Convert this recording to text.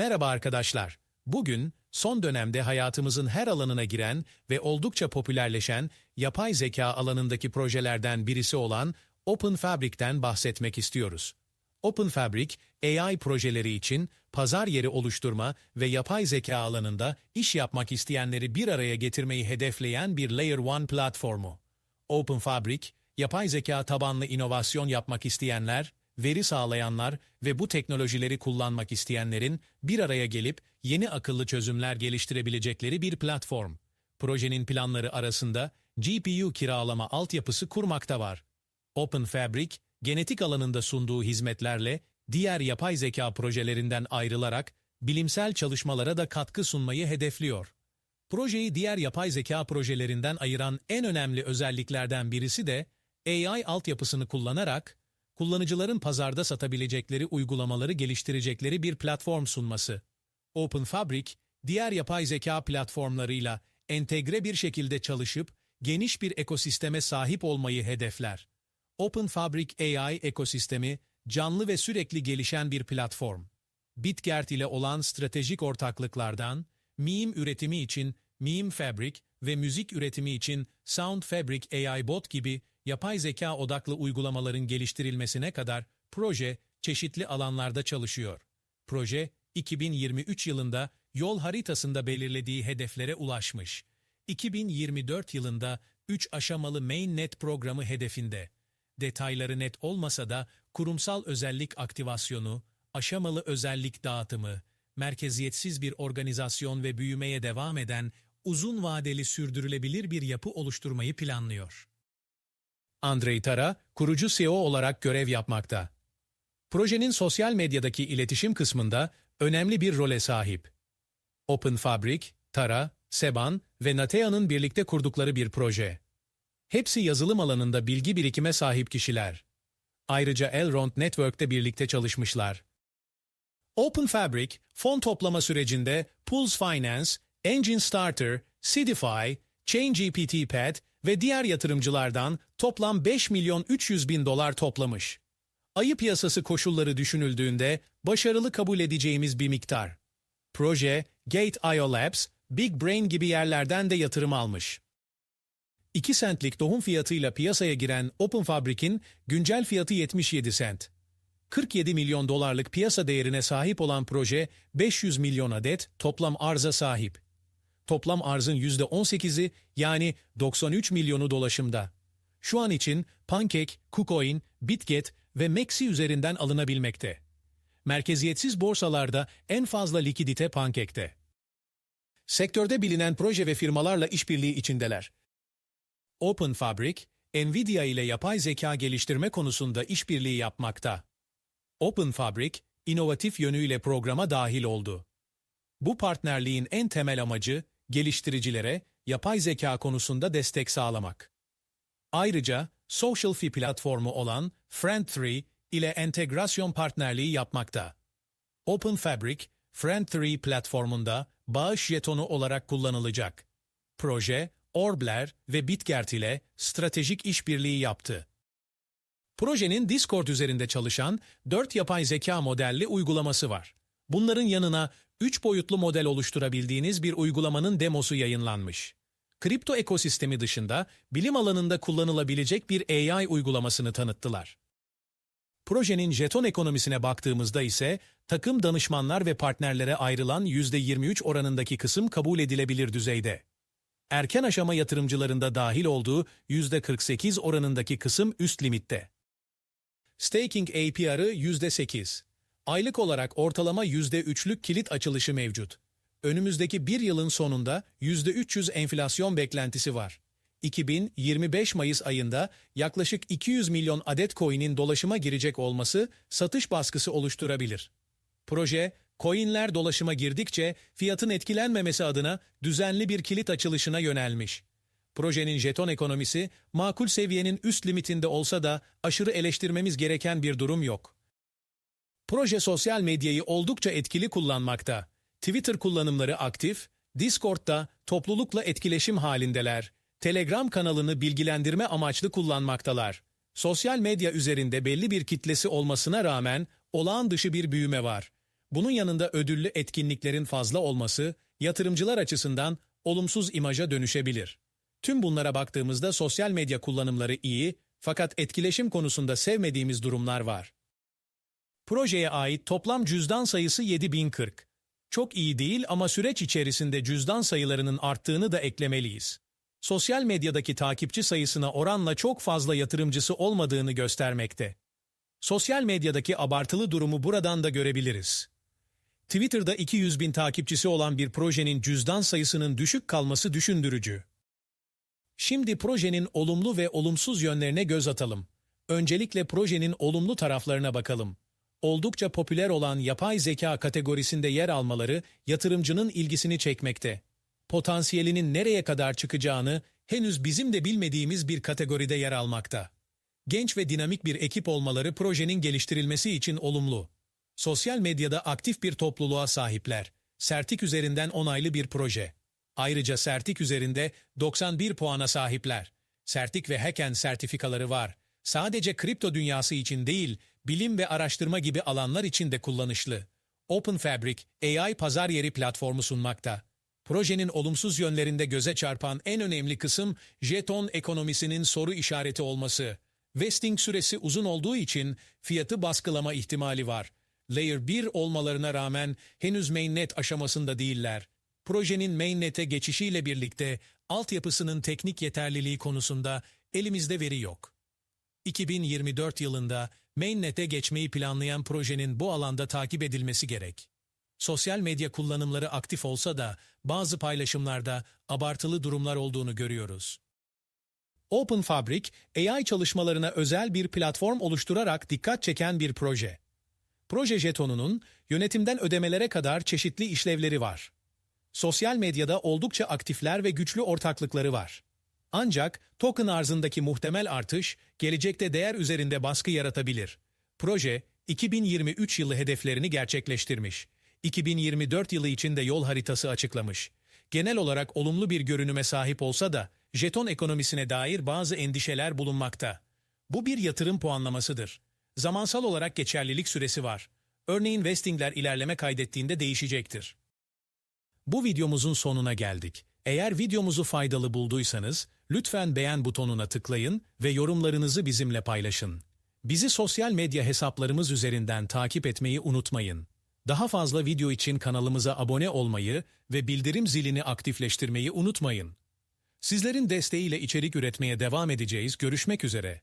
Merhaba arkadaşlar. Bugün son dönemde hayatımızın her alanına giren ve oldukça popülerleşen yapay zeka alanındaki projelerden birisi olan Open Fabric'ten bahsetmek istiyoruz. Open Fabric, AI projeleri için pazar yeri oluşturma ve yapay zeka alanında iş yapmak isteyenleri bir araya getirmeyi hedefleyen bir Layer 1 platformu. Open Fabric, yapay zeka tabanlı inovasyon yapmak isteyenler, veri sağlayanlar ve bu teknolojileri kullanmak isteyenlerin bir araya gelip yeni akıllı çözümler geliştirebilecekleri bir platform. Projenin planları arasında GPU kiralama altyapısı kurmakta var. Open Fabric, genetik alanında sunduğu hizmetlerle diğer yapay zeka projelerinden ayrılarak bilimsel çalışmalara da katkı sunmayı hedefliyor. Projeyi diğer yapay zeka projelerinden ayıran en önemli özelliklerden birisi de AI altyapısını kullanarak kullanıcıların pazarda satabilecekleri uygulamaları geliştirecekleri bir platform sunması. Open Fabric, diğer yapay zeka platformlarıyla entegre bir şekilde çalışıp geniş bir ekosisteme sahip olmayı hedefler. Open Fabric AI ekosistemi canlı ve sürekli gelişen bir platform. Bitgert ile olan stratejik ortaklıklardan, meme üretimi için Meme Fabric ve müzik üretimi için Sound Fabric AI Bot gibi yapay zeka odaklı uygulamaların geliştirilmesine kadar proje çeşitli alanlarda çalışıyor. Proje, 2023 yılında yol haritasında belirlediği hedeflere ulaşmış. 2024 yılında 3 aşamalı mainnet programı hedefinde. Detayları net olmasa da kurumsal özellik aktivasyonu, aşamalı özellik dağıtımı, merkeziyetsiz bir organizasyon ve büyümeye devam eden uzun vadeli sürdürülebilir bir yapı oluşturmayı planlıyor. Andrei Tara, kurucu CEO olarak görev yapmakta. Projenin sosyal medyadaki iletişim kısmında önemli bir role sahip. Open Fabric, Tara, Seban ve Natea'nın birlikte kurdukları bir proje. Hepsi yazılım alanında bilgi birikime sahip kişiler. Ayrıca Elrond Network'te birlikte çalışmışlar. Open Fabric, fon toplama sürecinde Pulse Finance, Engine Starter, Sidify, ChainGPT Pad ve diğer yatırımcılardan toplam 5 milyon 300 bin dolar toplamış. Ayı piyasası koşulları düşünüldüğünde başarılı kabul edeceğimiz bir miktar. Proje, Gate.io Labs, Big Brain gibi yerlerden de yatırım almış. 2 centlik tohum fiyatıyla piyasaya giren Open Fabric'in güncel fiyatı 77 sent. 47 milyon dolarlık piyasa değerine sahip olan proje 500 milyon adet toplam arza sahip. Toplam arzın %18'i yani 93 milyonu dolaşımda. Şu an için Pancake, KuCoin, Bitget ve Maxi üzerinden alınabilmekte. Merkeziyetsiz borsalarda en fazla likidite Pancake'te. Sektörde bilinen proje ve firmalarla işbirliği içindeler. Open Fabric, Nvidia ile yapay zeka geliştirme konusunda işbirliği yapmakta. Open Fabric, inovatif yönüyle programa dahil oldu. Bu partnerliğin en temel amacı, geliştiricilere yapay zeka konusunda destek sağlamak. Ayrıca, Social Fi platformu olan Friend3 ile entegrasyon partnerliği yapmakta. Open Fabric, Friend3 platformunda bağış jetonu olarak kullanılacak. Proje, Orbler ve Bitgert ile stratejik işbirliği yaptı. Projenin Discord üzerinde çalışan 4 yapay zeka modelli uygulaması var. Bunların yanına 3 boyutlu model oluşturabildiğiniz bir uygulamanın demosu yayınlanmış. Kripto ekosistemi dışında bilim alanında kullanılabilecek bir AI uygulamasını tanıttılar. Projenin jeton ekonomisine baktığımızda ise takım danışmanlar ve partnerlere ayrılan %23 oranındaki kısım kabul edilebilir düzeyde. Erken aşama yatırımcılarında dahil olduğu %48 oranındaki kısım üst limitte. Staking APR'ı %8. Aylık olarak ortalama %3'lük kilit açılışı mevcut. Önümüzdeki bir yılın sonunda %300 enflasyon beklentisi var. 2025 Mayıs ayında yaklaşık 200 milyon adet coin'in dolaşıma girecek olması satış baskısı oluşturabilir. Proje, coin'ler dolaşıma girdikçe fiyatın etkilenmemesi adına düzenli bir kilit açılışına yönelmiş. Projenin jeton ekonomisi makul seviyenin üst limitinde olsa da aşırı eleştirmemiz gereken bir durum yok. Proje sosyal medyayı oldukça etkili kullanmakta. Twitter kullanımları aktif, Discord'da toplulukla etkileşim halindeler. Telegram kanalını bilgilendirme amaçlı kullanmaktalar. Sosyal medya üzerinde belli bir kitlesi olmasına rağmen olağan dışı bir büyüme var. Bunun yanında ödüllü etkinliklerin fazla olması yatırımcılar açısından olumsuz imaja dönüşebilir. Tüm bunlara baktığımızda sosyal medya kullanımları iyi fakat etkileşim konusunda sevmediğimiz durumlar var. Projeye ait toplam cüzdan sayısı 7040. Çok iyi değil ama süreç içerisinde cüzdan sayılarının arttığını da eklemeliyiz. Sosyal medyadaki takipçi sayısına oranla çok fazla yatırımcısı olmadığını göstermekte. Sosyal medyadaki abartılı durumu buradan da görebiliriz. Twitter'da 200 bin takipçisi olan bir projenin cüzdan sayısının düşük kalması düşündürücü. Şimdi projenin olumlu ve olumsuz yönlerine göz atalım. Öncelikle projenin olumlu taraflarına bakalım. Oldukça popüler olan yapay zeka kategorisinde yer almaları yatırımcının ilgisini çekmekte. Potansiyelinin nereye kadar çıkacağını henüz bizim de bilmediğimiz bir kategoride yer almakta. Genç ve dinamik bir ekip olmaları projenin geliştirilmesi için olumlu. Sosyal medyada aktif bir topluluğa sahipler. Sertik üzerinden onaylı bir proje. Ayrıca Sertik üzerinde 91 puana sahipler. Sertik ve Hacken sertifikaları var. Sadece kripto dünyası için değil, bilim ve araştırma gibi alanlar için de kullanışlı. Open Fabric, AI pazar yeri platformu sunmakta. Projenin olumsuz yönlerinde göze çarpan en önemli kısım jeton ekonomisinin soru işareti olması. Vesting süresi uzun olduğu için fiyatı baskılama ihtimali var. Layer 1 olmalarına rağmen henüz mainnet aşamasında değiller. Projenin mainnet'e geçişiyle birlikte altyapısının teknik yeterliliği konusunda elimizde veri yok. 2024 yılında mainnet'e geçmeyi planlayan projenin bu alanda takip edilmesi gerek. Sosyal medya kullanımları aktif olsa da bazı paylaşımlarda abartılı durumlar olduğunu görüyoruz. Open Fabric, AI çalışmalarına özel bir platform oluşturarak dikkat çeken bir proje. Proje jetonunun yönetimden ödemelere kadar çeşitli işlevleri var. Sosyal medyada oldukça aktifler ve güçlü ortaklıkları var. Ancak token arzındaki muhtemel artış gelecekte değer üzerinde baskı yaratabilir. Proje 2023 yılı hedeflerini gerçekleştirmiş. 2024 yılı için de yol haritası açıklamış. Genel olarak olumlu bir görünüme sahip olsa da jeton ekonomisine dair bazı endişeler bulunmakta. Bu bir yatırım puanlamasıdır. Zamansal olarak geçerlilik süresi var. Örneğin vestingler ilerleme kaydettiğinde değişecektir. Bu videomuzun sonuna geldik. Eğer videomuzu faydalı bulduysanız lütfen beğen butonuna tıklayın ve yorumlarınızı bizimle paylaşın. Bizi sosyal medya hesaplarımız üzerinden takip etmeyi unutmayın. Daha fazla video için kanalımıza abone olmayı ve bildirim zilini aktifleştirmeyi unutmayın. Sizlerin desteğiyle içerik üretmeye devam edeceğiz. Görüşmek üzere.